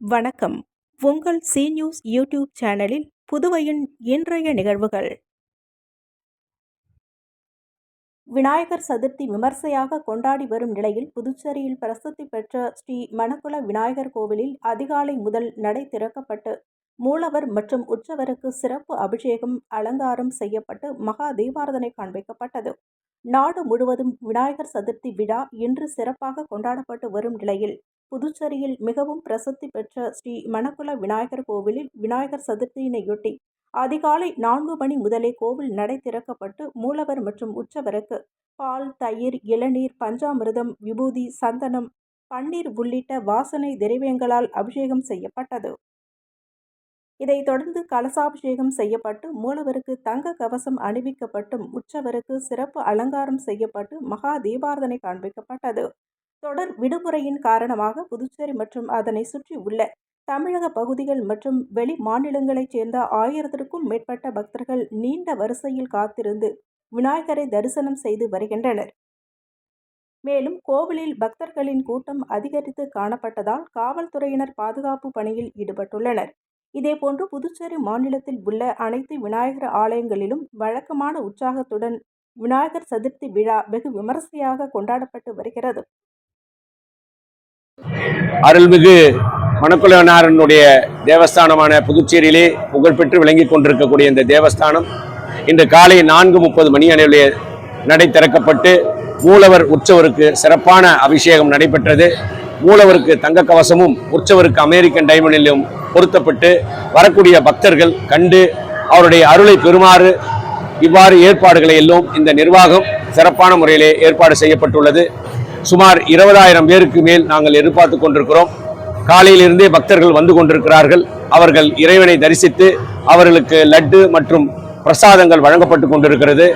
வணக்கம். உங்கள் C news YouTube சேனலில் புதுவையின் இன்றைய நிகழ்வுகள். விநாயகர் சதுர்த்தி விமர்சையாக கொண்டாடி வரும் நிலையில் புதுச்சேரியில் பிரசித்தி பெற்ற ஸ்ரீ மணக்குள விநாயகர் கோவிலில் அதிகாலை முதல் நடை திறக்கப்பட்டு மூலவர் மற்றும் உற்சவருக்கு சிறப்பு அபிஷேகம் அலங்காரம் செய்யப்பட்டு மகா தீபாரதனை காண்பிக்கப்பட்டது. நாடு முழுவதும் விநாயகர் சதுர்த்தி விழா இன்று சிறப்பாக கொண்டாடப்பட்டு வரும் நிலையில் புதுச்சேரியில் மிகவும் பிரசித்தி பெற்ற ஸ்ரீ மணக்குள விநாயகர் கோவிலில் விநாயகர் சதுர்த்தியினையொட்டி அதிகாலை நான்கு மணி முதலே கோவில் நடை திறக்கப்பட்டு மூலவர் மற்றும் உற்சவருக்கு பால் தயிர் இளநீர் பஞ்சாமிர்தம் விபூதி சந்தனம் பன்னீர் உள்ளிட்ட வாசனை திரவியங்களால் அபிஷேகம் செய்யப்பட்டது. இதைத் தொடர்ந்து கலசாபிஷேகம் செய்யப்பட்டு மூலவருக்கு தங்க கவசம் அணிவிக்கப்பட்டும் உற்சவருக்கு சிறப்பு அலங்காரம் செய்யப்பட்டு மகா தீபாரதனை காண்பிக்கப்பட்டது. தொடர் விடுமுறையின் காரணமாக புதுச்சேரி மற்றும் அதனை சுற்றி உள்ள தமிழக பகுதிகள் மற்றும் வெளி மாநிலங்களைச் சேர்ந்த ஆயிரத்திற்கும் மேற்பட்ட பக்தர்கள் நீண்ட வரிசையில் காத்திருந்து விநாயகரை தரிசனம் செய்து வருகின்றனர். மேலும் கோவிலில் பக்தர்களின் கூட்டம் அதிகரித்து காணப்பட்டதால் காவல்துறையினர் பாதுகாப்பு பணியில் ஈடுபட்டுள்ளனர். இதேபோன்று புதுச்சேரி மாநிலத்தில் உள்ள அனைத்து விநாயகர் ஆலயங்களிலும் வழக்கமான உற்சாகத்துடன் விநாயகர் சதுர்த்தி விழா வெகு விமரிசையாக கொண்டாடப்பட்டு வருகிறது. அருள்மிகு மணக்குளவனாரனுடைய தேவஸ்தானமான புதுச்சேரியிலே புகழ்பெற்று விளங்கி கொண்டிருக்கக்கூடிய இந்த தேவஸ்தானம் இன்று காலை நான்கு முப்பது மணி அளவிலே நடை திறக்கப்பட்டு மூலவர் உற்சவருக்கு சிறப்பான அபிஷேகம் நடைபெற்றது. மூலவருக்கு தங்க கவசமும் உற்சவருக்கு அமெரிக்கன் டைமண்டிலும் பொருத்தப்பட்டு வரக்கூடிய பக்தர்கள் கண்டு அவருடைய அருளை பெறுமாறு இவ்வாறு ஏற்பாடுகளை எல்லாம் இந்த நிர்வாகம் சிறப்பான முறையிலே ஏற்பாடு செய்யப்பட்டுள்ளது. சுமார் இருபதாயிரம் பேருக்கு மேல் நாங்கள் எதிர்பார்த்து கொண்டிருக்கிறோம். காலையிலிருந்தே பக்தர்கள் வந்து கொண்டிருக்கிறார்கள். அவர்கள் இறைவனை தரிசித்து அவர்களுக்கு லட்டு மற்றும் பிரசாதங்கள் வழங்கப்பட்டு கொண்டிருக்கிறது.